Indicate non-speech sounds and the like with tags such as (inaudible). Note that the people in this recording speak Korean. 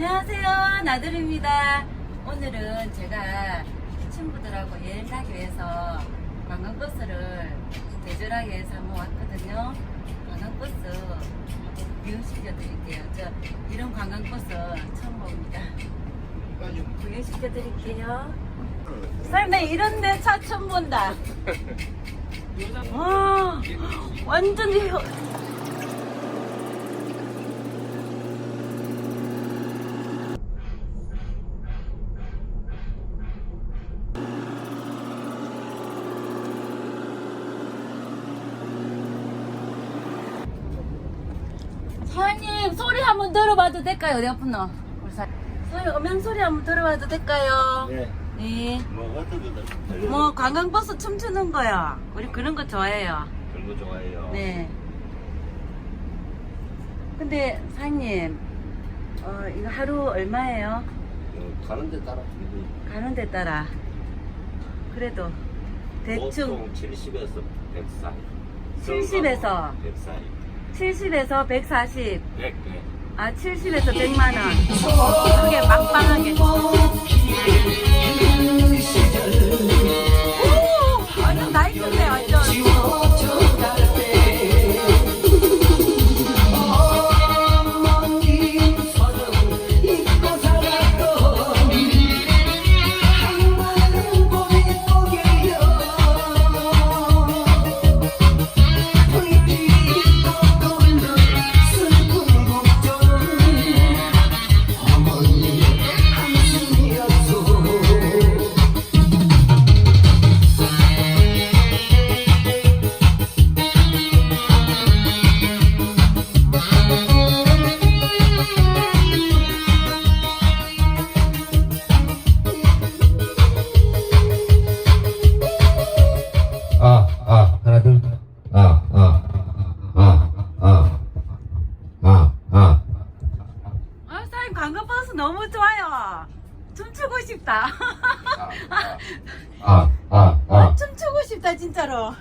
안녕하세요. 나들입니다. 오늘은 제가 친구들하고 여행 가기 위해서 관광버스를 대절하게 한번 왔거든요. 관광버스 구경시켜 드릴게요. 저 이런 관광버스 처음 봅니다. 구경시켜 드릴게요. 설마 이런데 차 처음 본다. (laughs) 와, 완전히 사장님 소리 한번 들어봐도 될까요? 내 아픈 너. 우리 사- 소리 음향 소리 한번 들어봐도 될까요? 네. 네. 뭐 어떤 거들 뭐 관광버스 춤추는 거요. 우리 그런 거 좋아해요. 그런 거 좋아해요. 네. 근데 사장님, 어 이거 하루 얼마예요? 어, 가는 데 따라 가는 데 따라. 그래도 대충 보통 70에서 100 사이. 70에서 100 사이. 70에서 140. 100, 100. 아, 70에서 100만 원. 크게 막방하게. 오! 완전 나이트네, 완전. 추고 싶다. 아, 아, 아. 춤추고 싶다, 진짜로.